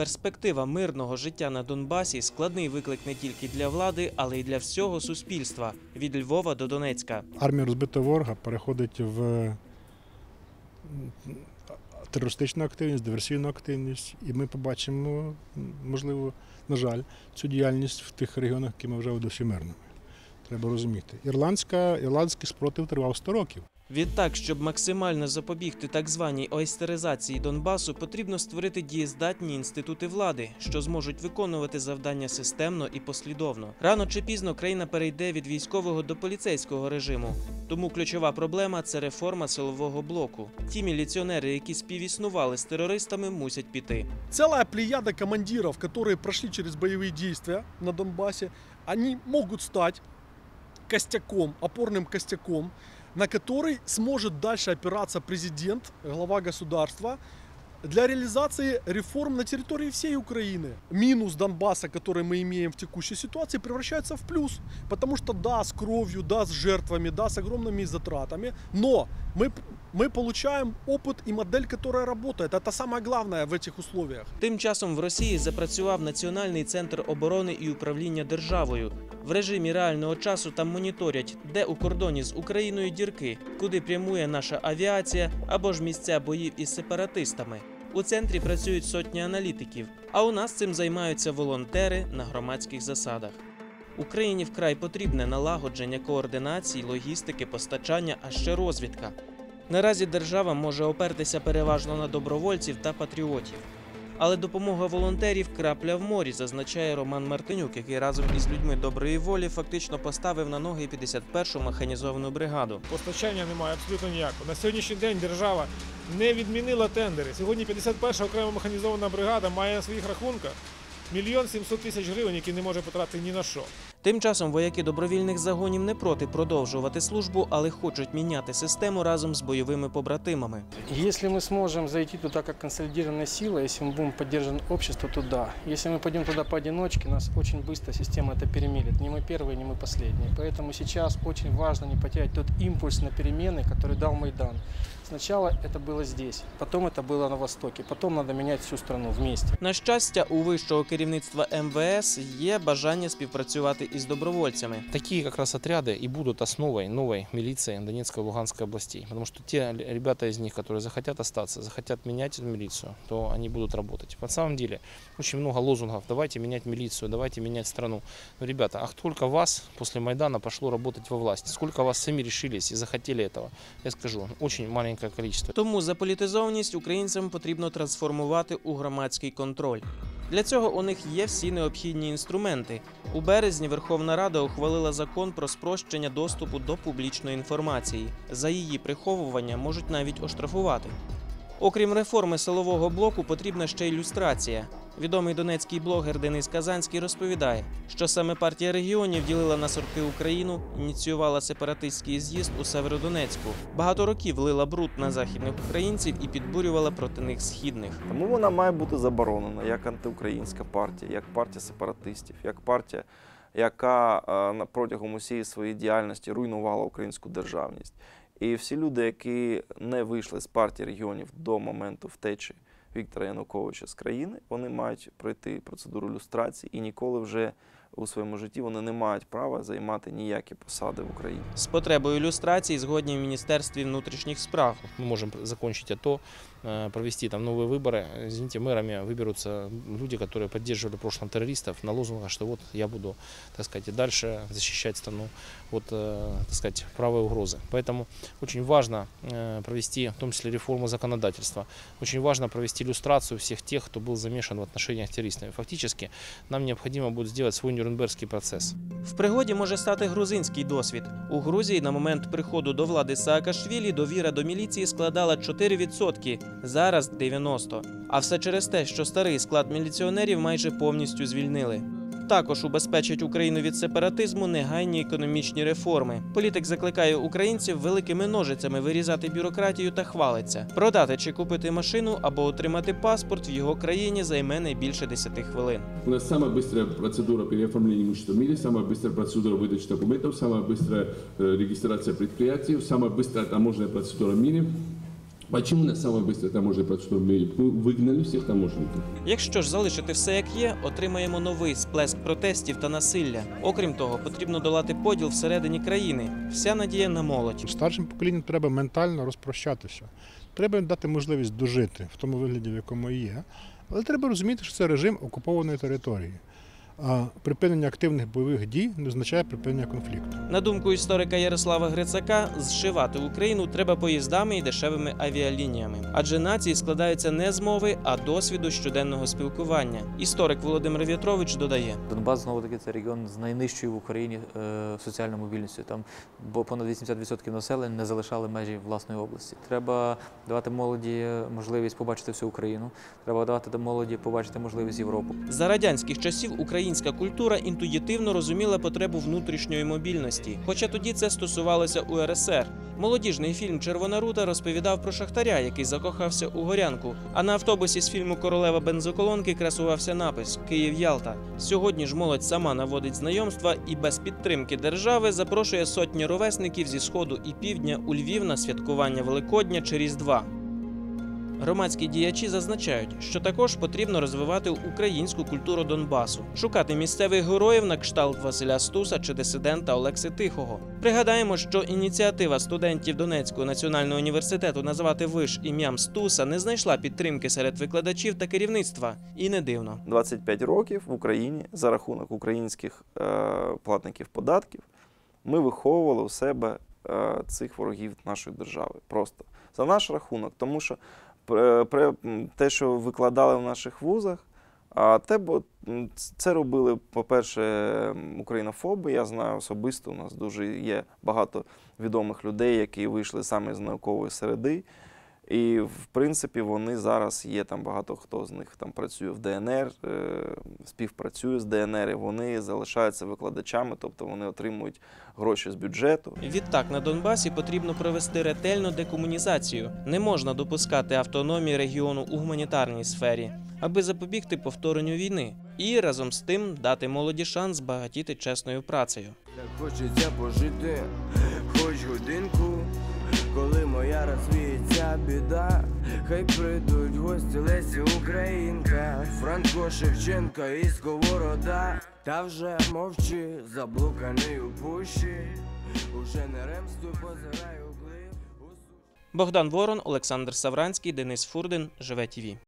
перспектива мирного життя на Донбасі складний виклик не тільки для влади, але й для всього суспільства від Львова до Донецька. армія розбитого ворога переходить в терористичну активність, диверсійну активність, і ми побачимо, можливо, на жаль, цю діяльність в тих регіонах, які ми вже досі мирними. Треба розуміти. Ірландська, ірландський спротив тривав 100 років. Відтак, щоб максимально запобігти так званій ойстеризації Донбасу, потрібно створити дієздатні інститути влади, що зможуть виконувати завдання системно і послідовно. Рано чи пізно країна перейде від військового до поліцейського режиму. Тому ключова проблема це реформа силового блоку. Ті міліціонери, які співіснували з терористами, мусять піти. целая плеяда командиров, которые прошли через боевые действия на Донбассе, они могут стать костяком, опорным костяком, на который сможет дальше опираться президент, глава государства, для реализации реформ на территории всей Украины. Минус Донбасса, который мы имеем в текущей ситуации, превращается в плюс. Потому что да, с кровью, да, с жертвами, да, с огромными затратами, но мы, мы получаем опыт и модель, которая работает. Это самое главное в этих условиях. Тим часом в Росії запрацював Національний центр оборони і управління державою. В режимі реального часу там моніторять, де у кордоні з Україною дірки, куди прямує наша авіація або ж місця боїв із сепаратистами. У центрі працюють сотні аналітиків, а у нас цим займаються волонтери на громадських засадах. Україні вкрай потрібне налагодження координації, логістики, постачання, а ще розвідка. Наразі держава може опертися переважно на добровольців та патріотів. Але допомога волонтерів крапля в морі, зазначає Роман Мартинюк, який разом із людьми доброї волі фактично поставив на ноги 51-шу механізовану бригаду. Постачання немає абсолютно ніякого. На сьогоднішній день держава не відмінила тендери. Сьогодні 51-ша окрема механізована бригада має на своїх рахунках мільйон 700 тисяч гривень, які не може потратити ні на що. Тим часом вояки добровільних загонів не проти продовжувати службу, але хочуть міняти систему разом з бойовими побратимами. Если мы сможем зайти туда как консолидированная сила, если мы будем поддержан общество, то да. Если мы пойдем туда поодиночке, нас очень быстро система это перемелет. Не мы первые, не мы последние. Поэтому сейчас очень важно не потерять тот импульс на перемены, который дал Майдан. Сначала это было здесь, потом это было на Востоке, потом надо менять всю страну вместе. На щастя, у вищого керівництва МВС є бажання співпрацювати із добровольцями. Такие как раз отряды и будут основой новой милиции Донецкой и Луганской областей. Потому что те л- ребята из них, которые захотят остаться, захотят менять эту милицию, то они будут работать. На самом деле очень много лозунгов. Давайте менять милицию, давайте менять страну. Но, ребята, а сколько вас после Майдана пошло работать во власть? Сколько вас сами решились и захотели этого? Я скажу, очень маленькое количество. Тому заполітизованість українцям потрібно трансформувати у громадський контроль. Для цього у них є всі необхідні інструменти. У березні Верховна Рада ухвалила закон про спрощення доступу до публічної інформації. За її приховування можуть навіть оштрафувати. Окрім реформи силового блоку, потрібна ще й люстрація. Відомий донецький блогер Денис Казанський розповідає, що саме партія регіонів ділила на сорти Україну, ініціювала сепаратистський з'їзд у Северодонецьку. Багато років лила бруд на західних українців і підбурювала проти них східних. Тому вона має бути заборонена як антиукраїнська партія, як партія сепаратистів, як партія, яка е, протягом усієї своєї діяльності руйнувала українську державність. І всі люди, які не вийшли з партії регіонів до моменту втечі Віктора Януковича з країни, вони мають пройти процедуру люстрації і ніколи вже у своєму житті вони не мають права займати ніякі посади в Україні. З потребою люстрації згодні в Міністерстві внутрішніх справ. Мы можем закончить АТО, э, провести там новые выборы. Извините, мэрами выберутся люди, которые поддерживали в прошлом терористов на лозунгах, что вот я буду, так сказать, и дальше защищать страну от, э, так сказать, правой угрозы. Поэтому очень важно э, провести, в том числе, реформу законодательства. Очень важно провести иллюстрацию всех тех, кто был замешан в отношениях с террористами. Фактически нам необходимо будет сделать свой Нюрнбергский процес. В пригоді може стати грузинський досвід. У Грузії на момент приходу до влади Саакашвілі довіра до міліції складала 4%, зараз 90%. А все через те, що старий склад міліціонерів майже повністю звільнили Також убезпечить Україну від сепаратизму негайні економічні реформи. Політик закликає українців великими ножицями вирізати бюрократію та хвалиться. Продати чи купити машину або отримати паспорт в його країні займе не більше 10 хвилин. У нас самая быстрая процедура переоформления имущества в мире, самая быстрая процедура выдачи документов, самая быстрая э, регистрация предприятий, самая быстрая таможенная процедура в мире. Почему у нас самая быстрая таможенная процедура в мире? Мы выгнали всех таможенников. Якщо ж залишити все як є, отримаємо новий сплеск протестів та насилля. Окрім того, потрібно долати поділ всередині країни. Вся надія на молодь. Старшим поколінням треба ментально розпрощатися. Треба їм дати можливість дожити в тому вигляді, в якому є. Але треба розуміти, що це режим окупованої території. А припинення активних бойових дій не означає припинення конфлікту. На думку історика Ярослава Грицака, зшивати Україну треба поїздами і дешевими авіалініями, адже нації складаються не з мови, а досвіду щоденного спілкування. Історик Володимир В'ятрович додає. Донбас знову таки це регіон з найнижчою в Україні е, соціальною мобільністю. Там бо понад 80% населення не залишали межі власної області. Треба давати молоді можливість побачити всю Україну. Треба давати молоді побачити можливість Європу. За радянських часів українська культура інтуїтивно розуміла потребу внутрішньої мобільності, хоча тоді це стосувалося УРСР. Молодіжний фільм Червона рута розповідав про шахтаря, який закохався у горянку. А на автобусі з фільму Королева бензоколонки красувався напис Київ Ялта. Сьогодні ж молодь сама наводить знайомства і без підтримки держави запрошує сотні ровесників зі сходу і півдня у Львів на святкування Великодня чи Різдва. Громадські діячі зазначають, що також потрібно розвивати українську культуру Донбасу, шукати місцевих героїв на кшталт Василя Стуса чи дисидента Олекси Тихого. Пригадаємо, що ініціатива студентів Донецького національного університету назвати виш ім'ям Стуса не знайшла підтримки серед викладачів та керівництва, і не дивно. 25 років в Україні за рахунок українських е, платників податків ми виховували у себе е, цих ворогів нашої держави. Просто за наш рахунок, тому що те, що викладали в наших вузах, а те, це робили, по-перше, українофоби. Я знаю особисто, у нас дуже є багато відомих людей, які вийшли саме з наукової середи. І в принципі вони зараз є там багато хто з них там працює в ДНР, е, співпрацює з ДНР, і вони залишаються викладачами, тобто вони отримують гроші з бюджету. Відтак на Донбасі потрібно провести ретельну декомунізацію. Не можна допускати автономії регіону у гуманітарній сфері, аби запобігти повторенню війни, і разом з тим дати молоді шанс збагатіти чесною працею. Так хочеться пожити хоч годинку, коли моя розвіється біда, хай прийдуть гості Лесі Українка, Франко Шевченка і Сковорода, та вже мовчи, заблуканий у пущі, уже не ремствуй, позираю глиб. Богдан Ворон, Олександр Савранський, Денис Фурдин. Живе ТІВІ.